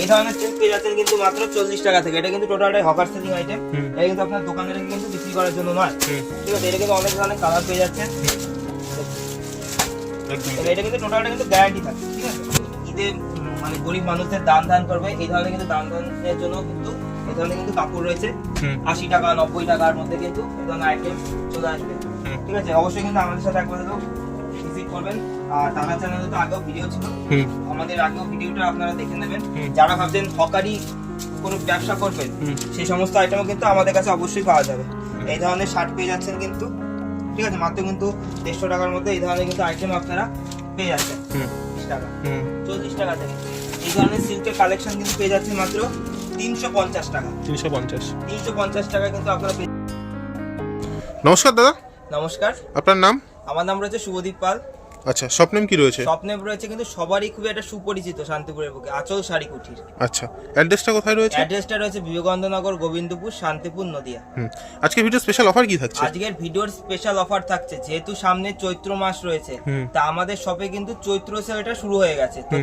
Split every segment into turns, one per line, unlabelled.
এই ধরনের সিল্ক পেয়ে যাচ্ছেন কিন্তু মাত্র চল্লিশ টাকা থেকে। এটা কিন্তু টোটালটাই হকার সেলিং আইটেম এটা কিন্তু আপনার দোকানে রেখে কিন্তু বিক্রি করার জন্য নয়। ঠিক আছে এটা কিন্তু অনেক ধরনের কালার পেয়ে যাচ্ছেন। এটা কিন্তু টোটালটা কিন্তু গ্যারান্টি থাকে ঠিক আছে? ঈদে মানে গরিব মানুষদের দান দান করবে এই ধরনের কিন্তু দান দানের জন্য কিন্তু এই ধরনের কিন্তু কাপড় রয়েছে। আশি টাকা নব্বই টাকার মধ্যে কিন্তু এই ধরনের আইটেম চলে আসবে। ঠিক আছে অবশ্যই কিন্তু আমাদের সাথে একবার করবেন। আর টানা চ্যানেলে তো আগেও ভিডিও ছিল। আমাদের আগেও ভিডিওটা আপনারা দেখে নেবেন। যারা ভাবছেন হকারি কোনো ব্যবসা করবেন সেই সমস্ত আইটেমও কিন্তু আমাদের কাছে অবশ্যই পাওয়া যাবে। এই ধরনের শার্ট পেয়ে যাচ্ছেন কিন্তু ঠিক আছে? মাত্র কিন্তু দেড়শো টাকার মধ্যে এই ধরনের কিন্তু আইটেম আপনারা পেয়ে যাচ্ছেন। বিশ টাকা।
হুম।
চল্লিশ টাকা থেকে। এই ধরনের সিল্কের কালেকশন কিন্তু পেয়ে যাচ্ছেন মাত্র তিনশো পঞ্চাশ টাকা।
তিনশো পঞ্চাশ।
তিনশো পঞ্চাশ টাকা কিন্তু আপনারা পেয়ে
নমস্কার দাদা।
নমস্কার।
আপনার নাম?
আমার নাম রয়েছে শুভদীপ পাল।
আচ্ছা স্বপ্নেম কি রয়েছে?
স্বপ্নে রয়েছে কিন্তু সবারই খুবই একটা সুপরিচিত শান্তিপুরের বুকে আচল শাড়ি কুঠির।
আচ্ছা অ্যাড্রেসটা কোথায় রয়েছে?
অ্যাড্রেসটা রয়েছে বিবেকানন্দনগর গোবিন্দপুর শান্তিপুর নদিয়া।
আজকে ভিডিও স্পেশাল অফার কি থাকছে?
আজকের ভিডিওর স্পেশাল অফার থাকছে যেহেতু সামনে চৈত্র মাস রয়েছে তা আমাদের শপে কিন্তু চৈত্র সেলটা শুরু হয়ে গেছে। তো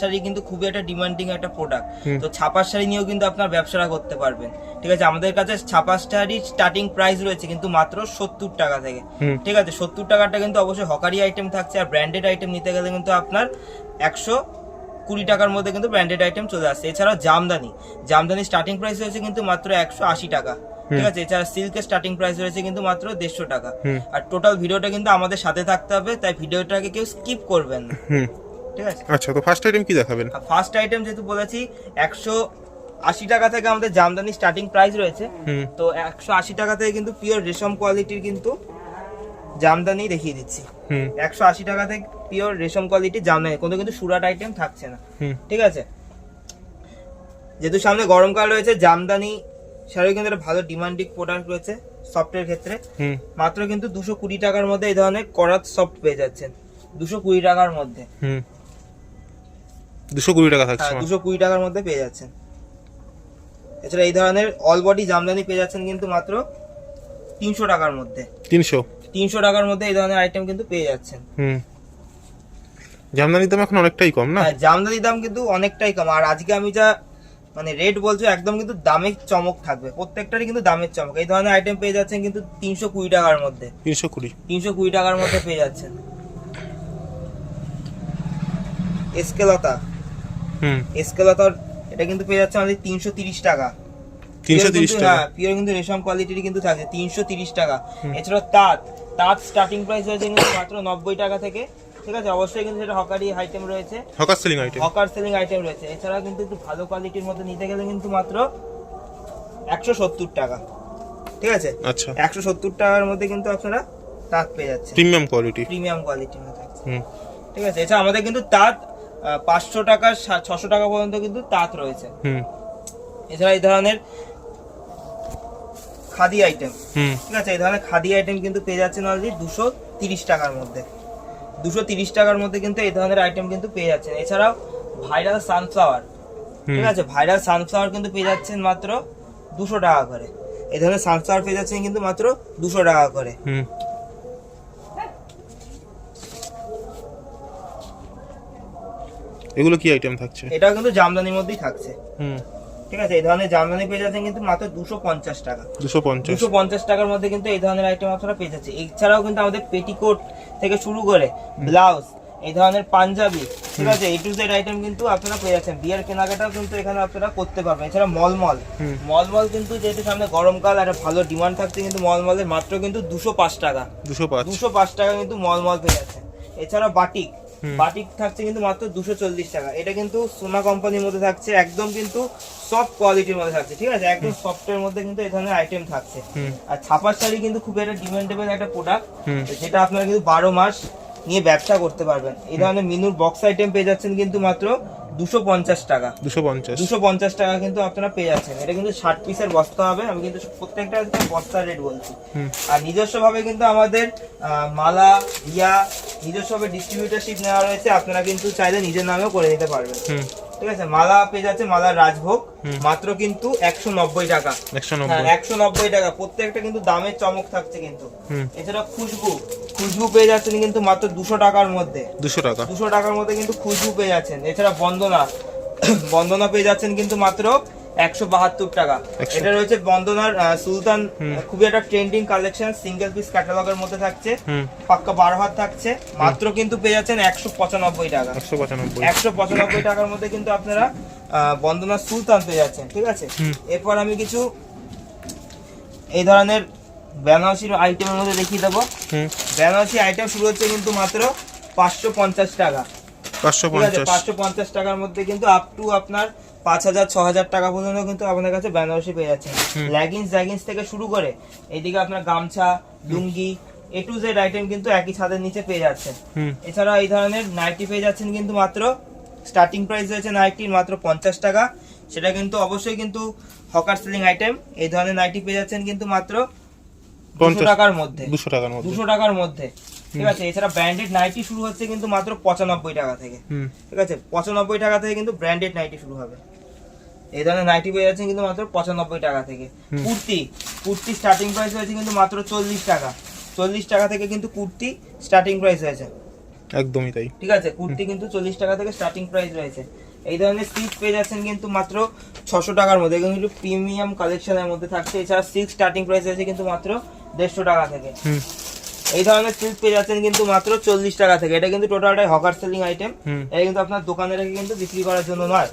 শাড়ি কিন্তু খুবই একটা ডিমান্ডিং একটা প্রোডাক্ট তো ছাপার শাড়ি নিয়েও কিন্তু আপনার ব্যবসাটা করতে পারবেন। ঠিক আছে আমাদের কাছে ছাপার শাড়ির স্টার্টিং প্রাইস রয়েছে কিন্তু মাত্র সত্তর টাকা থেকে। ঠিক আছে সত্তর টাকাটা কিন্তু অবশ্যই হকারি আইটেম থাকছে আর ব্র্যান্ডেড আইটেম নিতে গেলে কিন্তু আপনার একশো কুড়ি টাকার মধ্যে কিন্তু ব্র্যান্ডেড আইটেম চলে আসছে এছাড়াও জামদানি। জামদানি স্টার্টিং প্রাইস রয়েছে কিন্তু মাত্র একশো আশি টাকা। ঠিক আছে? এছাড়া সিল্কের স্টার্টিং প্রাইস রয়েছে কিন্তু মাত্র দেড়শো টাকা। আর টোটাল ভিডিওটা কিন্তু আমাদের সাথে থাকতে হবে তাই ভিডিওটাকে কেউ স্কিপ করবেন না। ঠিক আছে?
আচ্ছা তো ফার্স্ট আইটেম কি দেখাবেন?
ফার্স্ট আইটেম যেহেতু বলেছি একশো আশি টাকা থেকে আমাদের জামদানি স্টার্টিং প্রাইস রয়েছে। তো একশো আশি টাকা থেকে কিন্তু পিওর রেশম কোয়ালিটির কিন্তু জামদানি দেখিয়ে দিচ্ছি। একশো আশি টাকা থেকে পিওর রেশম কোয়ালিটির জামদানি কোনো কিন্তু সুরাট আইটেম থাকছে না। ঠিক আছে? যেহেতু সামনে গরমকাল রয়েছে জামদানি শাড়ি কিন্তু একটা ভালো ডিমান্ডিং প্রোডাক্ট রয়েছে সফটের ক্ষেত্রে। মাত্র কিন্তু দুশো কুড়ি টাকার মধ্যে এই ধরনের করাত সফট পেয়ে যাচ্ছেন। দুশো কুড়ি টাকার মধ্যে।
হুম। দুশো কুড়ি টাকা থাকছে
হ্যাঁ দুশো কুড়ি টাকার মধ্যে পেয়ে যাচ্ছেন। এছাড়া এই ধরনের অল বডি জামদানি পেয়ে যাচ্ছেন কিন্তু মাত্র তিনশো টাকার মধ্যে।
তিনশো?
তিনশো টাকার মধ্যে এই ধরনের আইটেম কিন্তু পেয়ে যাচ্ছেন।
হুম। জামদানির দাম এখন অনেকটাই কম না?
হ্যাঁ জামদানির দাম কিন্তু অনেকটাই কম। আর আজকে আমি যা মানে রেট বলছো একদম কিন্তু দামের চমক থাকবে। প্রত্যেকটারই কিন্তু দামের চমক। এই ধরনের আইটেম পেয়ে যাচ্ছেন কিন্তু তিনশো কুড়ি টাকার মধ্যে।
তিনশো কুড়ি।
তিনশো কুড়ি টাকার মধ্যে পেয়ে যাচ্ছেন। এসকেলতা।
হুম।
এসকেলতার এটা কিন্তু পেয়ে যাচ্ছে আমাদের তিনশো তিরিশ টাকা।
তিনশো তিরিশ টাকা।
হ্যাঁ পিওর কিন্তু রেশম কোয়ালিটির কিন্তু থাকছে তিনশো তিরিশ টাকা। এছাড়া তাঁত তাঁত স্টার্টিং প্রাইস রয়েছে কিন্তু মাত্র নব্বই টাকা থেকে ঠিক আছে? অবশ্যই কিন্তু সেটা হকারি আইটেম রয়েছে।
Hawker selling item
hawker selling item রয়েছে। এছাড়া কিন্তু একটু ভালো কোয়ালিটির মধ্যে নিতে গেলে কিন্তু মাত্র একশো সত্তর টাকা ঠিক আছে?
আচ্ছা।
একশো সত্তর টাকার মধ্যে কিন্তু আপনারা তাঁত পেয়ে যাচ্ছে
প্রিমিয়াম কোয়ালিটি
প্রিমিয়াম কোয়ালিটির মধ্যে। ঠিক আছে? এছাড়া আমাদের কিন্তু তাঁত পাঁচশো টাকা ছশো টাকা পর্যন্ত কিন্তু তাঁত রয়েছে।
হুম।
এছাড়া এই ধরনের খাদি আইটেম
হুম।
ঠিক আছে এই ধরনের খাদি আইটেম কিন্তু পেয়ে যাচ্ছেন অলরেডি দুশো তিরিশ টাকার মধ্যে। দুশো তিরিশ টাকার মধ্যে কিন্তু এই ধরনের আইটেম কিন্তু পেয়ে যাচ্ছেন। এছাড়াও ভাইরাল সানফ্লাওয়ার ঠিক আছে ভাইরাল সানফ্লাওয়ার কিন্তু পেয়ে যাচ্ছেন মাত্র দুশো টাকা করে। এই ধরনের সানফ্লাওয়ার পেয়ে যাচ্ছেন কিন্তু মাত্র দুশো টাকা করে।
হুম। এগুলো কি আইটেম থাকছে?
এটাও কিন্তু জামদানির মধ্যেই থাকছে।
হুম।
ঠিক আছে এই ধরনের জামদানি পেয়ে যাচ্ছেন কিন্তু মাত্র দুশো পঞ্চাশ টাকা।
দুশো পঞ্চাশ।
দুশো পঞ্চাশ টাকার মধ্যে কিন্তু এই ধরনের আইটেম আপনারা পেয়ে যাচ্ছে এছাড়াও কিন্তু আমাদের পেটিকোট থেকে শুরু করে ব্লাউজ এই ধরনের পাঞ্জাবি ঠিক আছে এই টু জেড আইটেম কিন্তু আপনারা পেয়ে যাচ্ছেন। বিয়ের কেনাকাটাও কিন্তু এখানে আপনারা করতে পারবেন। এছাড়া মলমল। মলমল কিন্তু যেহেতু সামনে গরমকাল একটা ভালো ডিমান্ড থাকছে কিন্তু মলমলের মাত্র কিন্তু দুশো পাঁচ টাকা।
দুশো পাঁচ।
দুশো পাঁচ টাকা কিন্তু মলমল পেয়ে যাচ্ছেন। এছাড়া বাটিক বাটিক থাকছে কিন্তু মাত্র দুশো চল্লিশ টাকা। এটা কিন্তু সোনা কোম্পানির মধ্যে থাকছে। একদম কিন্তু সফট কোয়ালিটির মধ্যে থাকছে ঠিক আছে? একদম সফটের মধ্যে কিন্তু এই ধরনের আইটেম থাকছে আর ছাপার শাড়ি কিন্তু খুব একটা ডিমান্ডেবল একটা প্রোডাক্ট যেটা আপনারা কিন্তু বারো মাস নিয়ে ব্যবসা করতে পারবেন। এই ধরনের মিনুর বক্স আইটেম পেয়ে যাচ্ছেন কিন্তু মাত্র দুশো পঞ্চাশ টাকা।
দুশো পঞ্চাশ।
দুশো পঞ্চাশ টাকা কিন্তু আপনারা পেয়ে যাচ্ছেন। এটা কিন্তু ষাট পিসের বস্তা হবে আমি কিন্তু প্রত্যেকটা বস্তার রেট বলছি। আর নিজস্ব ভাবে কিন্তু আমাদের মালা ইয়া নিজস্ব ভাবে ডিস্ট্রিবিউটারশিপ নেওয়া রয়েছে আপনারা কিন্তু চাইলে নিজের নামেও করে নিতে পারবেন। ঠিক আছে মালা পেয়ে যাচ্ছে মালার রাজভোগ মাত্র কিন্তু একশো নব্বই টাকা।
একশো
হ্যাঁ
নব্বই
টাকা প্রত্যেকটা কিন্তু দামের চমক থাকছে কিন্তু। এছাড়া খুশবু খুশবু পেয়ে যাচ্ছেন কিন্তু মাত্র দুশো টাকার মধ্যে।
দুশো টাকা।
দুশো টাকার মধ্যে কিন্তু খুশবু পেয়ে যাচ্ছেন। এছাড়া বন্দনা বন্দনা পেয়ে যাচ্ছেন কিন্তু মাত্র একশো বাহাত্তর টাকা। এটা রয়েছে বন্দনার সুলতান খুবই একটা ট্রেন্ডিং কালেকশন সিঙ্গেল পিস ক্যাটালগের মধ্যে থাকছে। পাক্কা বারো হাত থাকছে। মাত্র কিন্তু পেয়ে যাচ্ছেন একশো পঁচানব্বই টাকা।
একশো পঁচানব্বই।
টাকার মধ্যে কিন্তু আপনারা বন্দনা সুলতান পেয়ে যাচ্ছেন ঠিক আছে? এরপর আমি কিছু এই ধরনের বেনারসির আইটেমের মধ্যে দেখিয়ে দেবো। বেনারসি আইটেম শুরু হচ্ছে কিন্তু মাত্র পাঁচশো পঞ্চাশ টাকা।
পাঁচশো পঞ্চাশ।
টাকার মধ্যে কিন্তু আপ টু আপনার পাঁচ হাজার ছ হাজার টাকা পর্যন্ত কিন্তু আপনার কাছে বেনারসি পেয়ে যাচ্ছেন।
হুম।
ল্যাগিংস জ্যাগিংস থেকে শুরু করে এইদিকে আপনার গামছা লুঙ্গি এ টু জেড আইটেম কিন্তু একই ছাদের নিচে পেয়ে যাচ্ছেন। এছাড়া এই ধরনের নাইটি পেয়ে যাচ্ছেন কিন্তু মাত্র স্টার্টিং প্রাইস রয়েছে নাইটির মাত্র পঞ্চাশ টাকা। সেটা কিন্তু অবশ্যই কিন্তু হকার সেলিং আইটেম এই ধরনের নাইটি পেয়ে যাচ্ছেন কিন্তু মাত্র দুশো টাকার মধ্যে।
দুশো টাকার মধ্যে।
দুশো টাকার মধ্যে। ঠিক আছে এছাড়া ব্র্যান্ডেড নাইটি শুরু হচ্ছে কিন্তু মাত্র পঁচানব্বই টাকা থেকে। ঠিক আছে পঁচানব্বই টাকা থেকে কিন্তু ব্র্যান্ডেড নাইটি শুরু হবে। এই ধরনের নাইটি পেয়ে যাচ্ছেন কিন্তু মাত্র পঁচানব্বই টাকা থেকে। কুর্তি কুর্তি স্টার্টিং প্রাইস হয়েছে কিন্তু মাত্র চল্লিশ টাকা। চল্লিশ টাকা থেকে কিন্তু কুর্তি স্টার্টিং প্রাইস হয়েছে।
একদমই তাই।
ঠিক আছে কুর্তি কিন্তু চল্লিশ টাকা থেকে স্টার্টিং প্রাইস রয়েছে। এই ধরনের সিল্ক পেয়ে যাচ্ছেন কিন্তু মাত্র ছশো টাকার মধ্যে। কিন্তু একটু প্রিমিয়াম কালেকশনের মধ্যে থাকছে। এছাড়া সিল্ক স্টার্টিং প্রাইস রয়েছে কিন্তু মাত্র দেড়শো টাকা থেকে। এই ধরনের সিল্ক পেয়ে যাচ্ছেন কিন্তু মাত্র চল্লিশ টাকা থেকে। এটা কিন্তু টোটালটাই হকার সেলিং আইটেম এটা কিন্তু আপনার দোকানে রেখে কিন্তু বিক্রি করার জন্য নয়।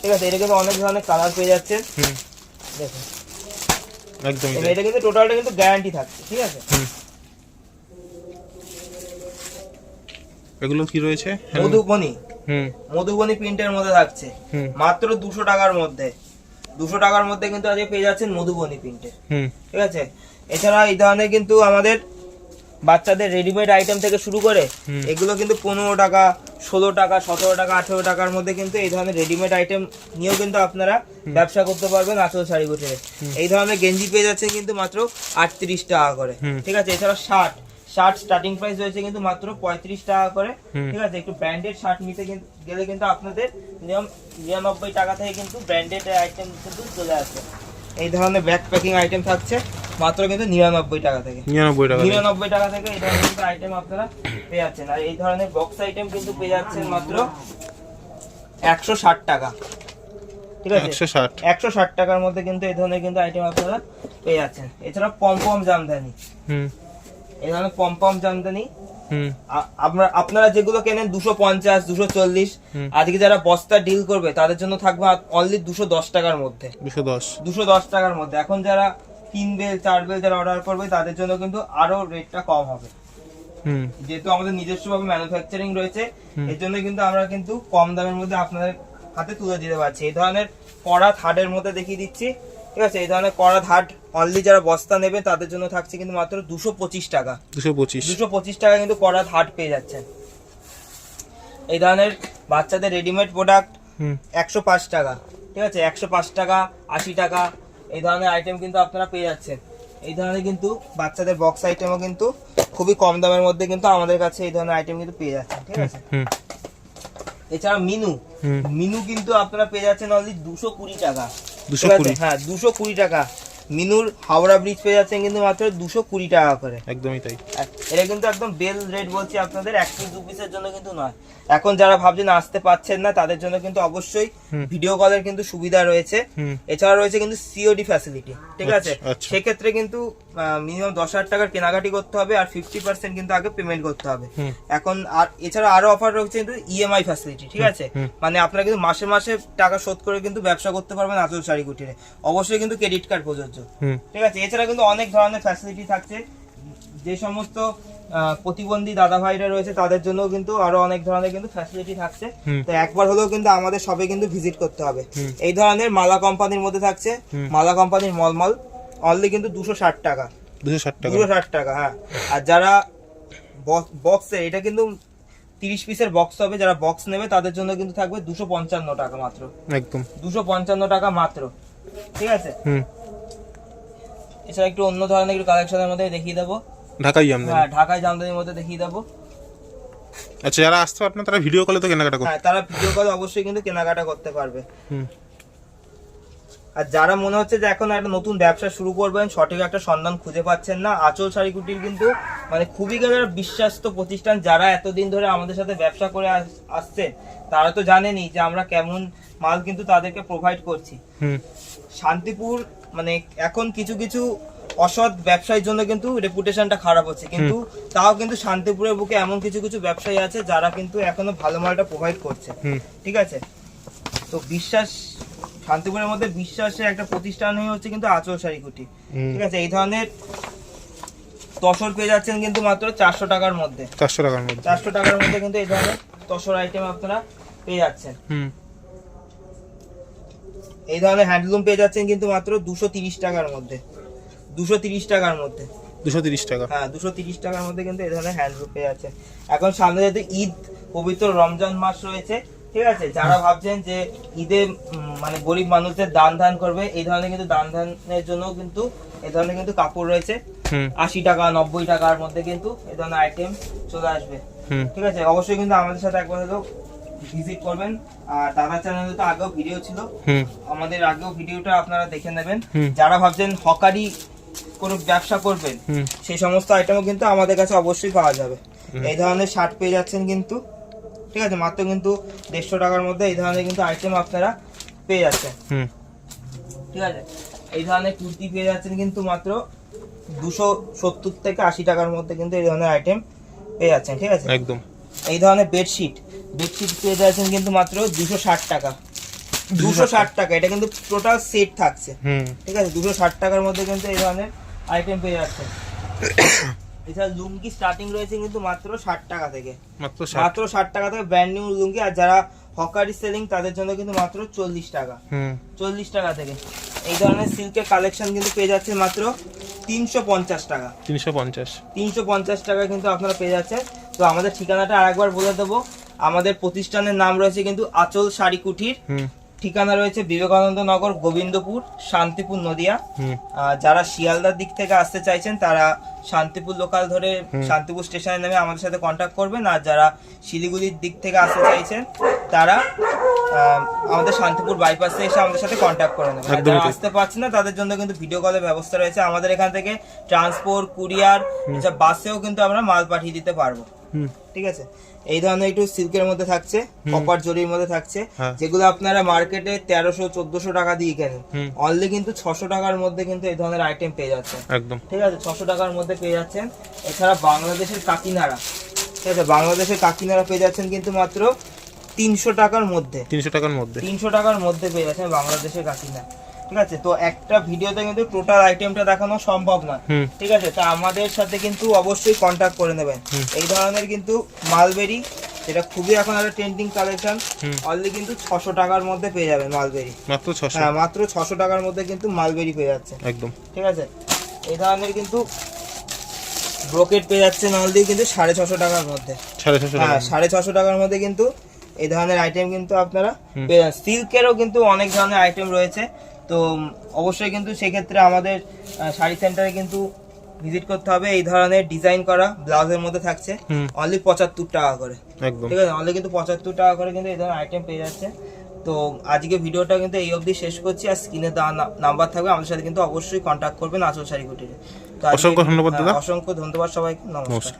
ঠিক আছে এটা কিন্তু অনেক ধরনের কালার পেয়ে যাচ্ছেন। দেখুন। এটা কিন্তু টোটালটা কিন্তু গ্যারান্টি থাকছে ঠিক আছে?
এগুলো কি রয়েছে?
মধুবনী।
হুম।
মধুবনী প্রিন্টের মধ্যে থাকছে। মাত্র দুশো টাকার মধ্যে। দুশো টাকার মধ্যে কিন্তু আজকে পেয়ে যাচ্ছেন মধুবনী প্রিন্টের।
হুম।
ঠিক আছে? এছাড়া এই ধরনের কিন্তু আমাদের বাচ্চাদের রেডিমেড আইটেম থেকে শুরু করে এগুলো কিন্তু পনেরো টাকা ষোলো টাকা সতেরো টাকা আঠেরো টাকার মধ্যে কিন্তু এই ধরনের রেডিমেড আইটেম নিয়েও কিন্তু আপনারা ব্যবসা করতে পারবেন আচল শাড়ি গুটিরে এই ধরনের গেঞ্জি পেয়ে যাচ্ছেন কিন্তু মাত্র আটত্রিশ টাকা করে ঠিক আছে? এছাড়া শার্ট শার্ট স্টার্টিং প্রাইস রয়েছে কিন্তু মাত্র পঁয়ত্রিশ টাকা করে। ঠিক আছে? একটু ব্র্যান্ডেড শার্ট নিতে গেলে কিন্তু আপনাদের নিয়ম নিরানব্বই টাকা থেকে কিন্তু ব্র্যান্ডেড আইটেম কিন্তু চলে আসে। এই ধরনের ব্যাগ প্যাকিং আইটেম থাকছে। মাত্র কিন্তু নিরানব্বই টাকা থেকে।
নিরানব্বই টাকা
নিরানব্বই টাকা থেকে ধরনের কিন্তু আইটেম আপনারা পেয়ে যাচ্ছেন। আর এই ধরনের বক্স আইটেম কিন্তু পেয়ে যাচ্ছেন মাত্র একশো ষাট টাকা। ঠিক আছে?
একশো ষাট।
টাকার মধ্যে কিন্তু এই ধরনের কিন্তু আইটেম আপনারা পেয়ে যাচ্ছেন। এছাড়া পমপম জামদানি।
হুম।
এই ধরনের পমপম জামদানি।
হুম।
আপনারা আপনারা যেগুলো কেনেন দুশো পঞ্চাশ দুশো চল্লিশ। আজকে যারা বস্তা ডিল করবে তাদের জন্য থাকবে অনলি দুশো দশ টাকার মধ্যে।
দুশো দশ।
দুশো দশ টাকার মধ্যে। এখন যারা তিন বেল চার বেল যারা অর্ডার করবে তাদের জন্য কিন্তু আরও রেটটা কম হবে।
হুম।
যেহেতু আমাদের নিজস্ব ভাবে ম্যানুফ্যাকচারিং রয়েছে। এর জন্য কিন্তু আমরা কিন্তু কম দামের মধ্যে আপনাদের হাতে তুলে দিতে পারছি। এই ধরনের কড়া থার্ডের মধ্যে দেখিয়ে দিচ্ছি ঠিক আছে? এই ধরনের কড়া থার্ড অনলি যারা বস্তা নেবে তাদের জন্য থাকছে কিন্তু মাত্র দুশো পঁচিশ টাকা।
দুশো পঁচিশ।
দুশো পঁচিশ টাকা কিন্তু কড়া থার্ড পেয়ে যাচ্ছেন। এই ধরনের বাচ্চাদের রেডিমেড প্রোডাক্ট একশো পাঁচ টাকা ঠিক আছে? একশো পাঁচ টাকা আশি টাকা এই ধরনের আইটেম কিন্তু আপনারা পেয়ে যাচ্ছেন। এই ধরনের কিন্তু বাচ্চাদের বক্স আইটেমও কিন্তু খুবই কম দামের মধ্যে কিন্তু আমাদের কাছে এই ধরনের আইটেম কিন্তু পেয়ে যাচ্ছেন ঠিক আছে? এছাড়া মিনু। মিনু কিন্তু আপনারা পেয়ে যাচ্ছেন অনলি দুশো কুড়ি টাকা। হ্যাঁ দুশো কুড়ি টাকা। মিনুর হাওড়া ব্রিজ পেয়ে যাচ্ছেন কিন্তু মাত্র দুশো কুড়ি টাকা করে।
একদমই তাই।
এটা কিন্তু একদম বেল রেট বলছি আপনাদের এক পিস দু পিসের জন্য কিন্তু নয়। এখন যারা ভাবছেন আসতে পাচ্ছেন না তাদের জন্য কিন্তু অবশ্যই ভিডিও কলের কিন্তু সুবিধা রয়েছে। এছাড়া রয়েছে কিন্তু সিওডি ফ্যাসিলিটি ঠিক আছে?
আচ্ছা, আচ্ছা।
সেক্ষেত্রে কিন্তু মিনিমাম দশ হাজার টাকার কেনাকাটি করতে হবে আর ফিফটি পার্সেন্ট কিন্তু আগে পেমেন্ট করতে হবে। এখন আর এছাড়া আরও অফার রয়েছে কিন্তু ইএমআই ফ্যাসিলিটি ঠিক আছে? মানে আপনারা কিন্তু মাসে মাসে টাকা শোধ করে কিন্তু ব্যবসা করতে পারবেন আচল শাড়ি কুটিরে। অবশ্যই কিন্তু ক্রেডিট কার্ড প্রযোজ্য। ঠিক আছে? এছাড়া কিন্তু অনেক ধরনের ফ্যাসিলিটি থাকছে। যে সমস্ত প্রতিবন্ধী দাদা ভাইরা রয়েছে তাদের জন্য কিন্তু আরও অনেক ধরনের কিন্তু ফ্যাসিলিটি থাকছে। তো একবার হলেও কিন্তু আমাদের সবে কিন্তু ভিজিট করতে হবে। এই ধরনের মালা কোম্পানির মধ্যে থাকছে। মালা কোম্পানির মলমল। অনলি কিন্তু দুশো ষাট টাকা।
দুশো ষাট টাকা।
দুশো ষাট টাকা হ্যাঁ। আর যারা বক্সে এটা কিন্তু তিরিশ পিসের বক্স হবে যারা বক্স নেবে তাদের জন্য কিন্তু থাকবে দুশো পঞ্চান্ন টাকা মাত্র।
একদম।
দুশো পঞ্চান্ন টাকা মাত্র। ঠিক আছে?
হুম।
এছাড়া একটু অন্য ধরনের একটু কালেকশনের মধ্যে দেখিয়ে দেবো।
ঢাকাই
হ্যাঁ ঢাকায় জামদানির মধ্যে দেখিয়ে দেবো।
আচ্ছা যারা আসতে পারবে তারা ভিডিও কলে তো কেনাকাটা করবে
হ্যাঁ তারা ভিডিও কল অবশ্যই কিন্তু কেনাকাটা করতে পারবে।
হুম।
আর যারা মনে হচ্ছে যে এখন একটা নতুন ব্যবসা শুরু করবেন সঠিক একটা সন্ধান খুঁজে পাচ্ছেন না আচল শাড়িকুটির কিন্তু মানে খুবই গেলে বিশ্বাস্ত প্রতিষ্ঠান যারা এতদিন ধরে আমাদের সাথে ব্যবসা করে আস- আসছে তারা তো জানেনই যে আমরা কেমন মাল কিন্তু তাদেরকে প্রোভাইড করছি। শান্তিপুর মানে এখন কিছু কিছু অসৎ ব্যবসায়ীর জন্য কিন্তু রেপুটেশনটা খারাপ হচ্ছে। কিন্তু তাও কিন্তু শান্তিপুরের বুকে এমন কিছু কিছু ব্যবসায়ী আছে যারা কিন্তু এখনও ভালো মালটা প্রোভাইড করছে। ঠিক আছে? তো বিশ্বাস শান্তিপুরের মধ্যে বিশ্বাসের একটা প্রতিষ্ঠানই হচ্ছে কিন্তু আচল শাড়ি কুটি ঠিক আছে এই ধরনের তসর পেয়ে যাচ্ছেন কিন্তু মাত্র চারশো টাকার মধ্যে।
চারশো টাকার মধ্যে।
চারশো টাকার মধ্যে কিন্তু এই ধরনের তসর আইটেম আপনারা পেয়ে যাচ্ছেন। এই ধরনের হ্যান্ডলুম পেয়ে যাচ্ছেন কিন্তু মাত্র দুশো তিরিশ টাকার মধ্যে। দুশো তিরিশ টাকার মধ্যে।
দুশো তিরিশ টাকা।
হ্যাঁ দুশো তিরিশ টাকার মধ্যে কিন্তু এই ধরনের হ্যান্ডলুম পেয়ে যাচ্ছে এখন সামনে যেহেতু ঈদ পবিত্র রমজান মাস রয়েছে ঠিক আছে যারা ভাবছেন যে ঈদে মানে গরিব মানুষদের দান ধান করবে এই ধরনের কিন্তু দান ধানের জন্য কিন্তু এই ধরনের কিন্তু কাপড় রয়েছে। আশি টাকা নব্বই টাকার মধ্যে কিন্তু এই ধরনের আইটেম চলে আসবে। ঠিক আছে অবশ্যই কিন্তু আমাদের সাথে একবার হলেও ভিজিট করবেন। আর দাদা চ্যানেলে তো আগেও ভিডিও ছিল। আমাদের আগেও ভিডিওটা আপনারা দেখে নেবেন। যারা ভাবছেন হকারি কোনো ব্যবসা করবেন সেই সমস্ত আইটেমও কিন্তু আমাদের কাছে অবশ্যই পাওয়া যাবে। এই ধরনের শার্ট পেয়ে যাচ্ছেন কিন্তু। ঠিক আছে? মাত্র কিন্তু দেড়শো টাকার মধ্যে এই ধরনের কিন্তু আইটেম আপনারা পেয়ে যাচ্ছেন।
হুম।
ঠিক আছে? এই ধরনের কুর্তি পেয়ে যাচ্ছেন কিন্তু মাত্র দুশো সত্তর থেকে আশি টাকার মধ্যে কিন্তু এই ধরনের আইটেম পেয়ে যাচ্ছেন ঠিক আছে?
একদম।
এই ধরনের বেডশিট বেডশিট পেয়ে যাচ্ছেন কিন্তু মাত্র দুশো ষাট টাকা। দুশো ষাট। টাকা এটা কিন্তু টোটাল সেট থাকছে।
হুম।
ঠিক আছে? দুশো ষাট টাকার মধ্যে কিন্তু এই ধরনের আইটেম পেয়ে যাচ্ছে এছাড়া লুঙ্গি স্টার্টিং রয়েছে কিন্তু মাত্র ষাট টাকা থেকে।
মাত্র ষাট।
টাকা থেকে ব্র্যান্ড নিউ লুঙ্গি আর যারা হকারি সেলিং তাদের জন্য কিন্তু মাত্র চল্লিশ টাকা।
হুম।
চল্লিশ টাকা থেকে। এই ধরনের সিল্কের কালেকশন কিন্তু পেয়ে যাচ্ছে মাত্র তিনশো পঞ্চাশ টাকা।
তিনশো পঞ্চাশ।
তিনশো পঞ্চাশ টাকা কিন্তু আপনারা পেয়ে যাচ্ছেন। তো আমাদের ঠিকানাটা আরেকবার বলে দেবো। আমাদের প্রতিষ্ঠানের নাম রয়েছে কিন্তু আচল শাড়ি কুঠির।
হুম।
ঠিকানা রয়েছে বিবেকানন্দ নগর গোবিন্দপুর শান্তিপুর নদিয়া। যারা শিয়ালদার দিক থেকে আসতে চাইছেন তারা শান্তিপুর লোকাল ধরে শান্তিপুর স্টেশনে নেমে আমাদের সাথে কন্ট্যাক্ট করবেন। আর যারা শিলিগুড়ির দিক থেকে আসতে চাইছেন তারা আহ, আমাদের শান্তিপুর বাইপাসে এসে আমাদের সাথে কন্ট্যাক্ট করে নেবেন। যারা আসতে পারছে না তাদের জন্য কিন্তু ভিডিও কলের ব্যবস্থা রয়েছে। আমাদের এখান থেকে ট্রান্সপোর্ট কুরিয়ার এছাড়া বাসেও কিন্তু আমরা মাল পাঠিয়ে দিতে পারব। ঠিক আছে? এই ধরনের একটু সিল্কের মধ্যে থাকছে কপার জরির মধ্যে থাকছে
হ্যাঁ।
যেগুলো আপনারা মার্কেটে তেরোশো চোদ্দশো টাকা দিয়ে কেনেন। অনলি কিন্তু ছশো টাকার মধ্যে কিন্তু এই ধরনের আইটেম পেয়ে যাচ্ছেন।
একদম।
ঠিক আছে? ছশো টাকার মধ্যে পেয়ে যাচ্ছেন। এছাড়া বাংলাদেশের কাকিনারা ঠিক আছে? বাংলাদেশের কাকিনারা পেয়ে যাচ্ছেন কিন্তু মাত্র তিনশো টাকার মধ্যে।
তিনশো টাকার মধ্যে।
তিনশো টাকার মধ্যে পেয়ে যাচ্ছেন বাংলাদেশের কাকিনা ঠিক আছে? তো একটা ভিডিওতে কিন্তু টোটাল আইটেমটা দেখানো সম্ভব না ঠিক আছে? তা আমাদের সাথে কিন্তু অবশ্যই কন্ট্যাক্ট করে নেবেন। এই ধরনের কিন্তু মালবেরি যেটা খুবই এখন একটা ট্রেন্ডিং কালেকশন। অনলি কিন্তু ছশো টাকার মধ্যে পেয়ে যাবেন মালবেরি
মাত্র ছশো।
হ্যাঁ মাত্র ছশো টাকার মধ্যে কিন্তু মালবেরি পেয়ে যাচ্ছে।
একদম।
ঠিক আছে? এই ধরনের কিন্তু ব্রোকেট পেয়ে যাচ্ছে অলরেডি কিন্তু সাড়ে ছশো টাকার মধ্যে।
সাড়ে ছশো
হ্যাঁ সাড়ে ছশো টাকার মধ্যে কিন্তু এই ধরনের আইটেম কিন্তু আপনারা পেয়ে যান। সিল্কেরও কিন্তু অনেক ধরনের আইটেম রয়েছে। তো অবশ্যই কিন্তু সেক্ষেত্রে আমাদের শাড়ি সেন্টারে কিন্তু ভিজিট করতে হবে। এই ধরনের ডিজাইন করা ব্লাউজের মধ্যে থাকছে। অনলি পঁচাত্তর টাকা করে।
একদম।
ঠিক আছে? অনলি কিন্তু পঁচাত্তর টাকা করে কিন্তু এই ধরনের আইটেম পেয়ে যাচ্ছে। তো আজকে ভিডিওটা কিন্তু এই অবধি শেষ করছি। আর স্ক্রিনে দেওয়া নাম্বার থাকবে। আমাদের সাথে কিন্তু অবশ্যই কন্ট্যাক্ট করবেন আচল শাড়ি কুটিরে। তো
অসংখ্য ধন্যবাদ
হ্যাঁ,
দাদা।
অসংখ্য ধন্যবাদ সবাইকে।
নমস্কার।